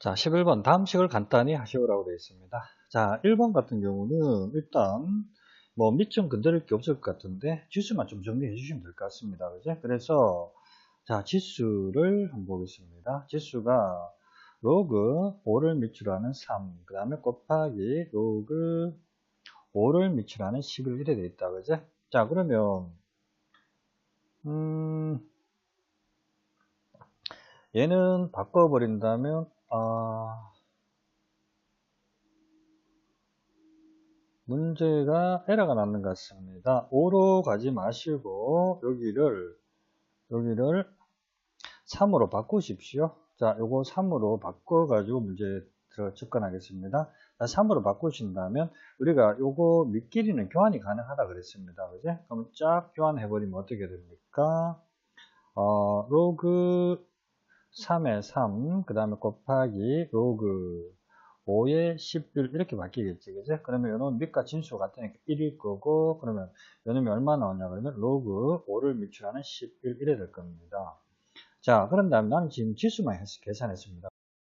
자, 11번 다음 식을 간단히 하시오라고 되어 있습니다. 자, 1번 같은 경우는 일단 뭐 밑점 건드릴 게 없을 것 같은데 지수만 좀 정리해 주시면 될 것 같습니다. 그죠? 그래서 자, 지수를 한번 보겠습니다. 지수가 로그 5를 밑으로 3, 그 다음에 곱하기 로그 5를 밑으로 하는 11 이래 되어 있다. 그죠? 자, 그러면 음, 얘는 바꿔버린다면 아, 문제가 에러가 났는 것 같습니다. 5로 가지 마시고 여기를 여기를 3으로 바꾸십시오. 자, 요거 3으로 바꿔 가지고 문제 들어 접근하겠습니다. 자, 3으로 바꾸신다면 우리가 요거 밑길이는 교환이 가능하다 그랬습니다. 그죠? 그럼 쫙 교환해 버리면 어떻게 됩니까? 어, 로그 3에 3, 그 다음에 곱하기 로그 5에 11 이렇게 바뀌겠지, 그죠? 그러면 요는 밑과 진수 같으니까 1일 거고, 그러면 요놈이 얼마 나오냐 그러면 로그 5를 밑으로 하는 11 이래 될 겁니다. 자, 그런 다음에 나는 지금 지수만 계산했습니다.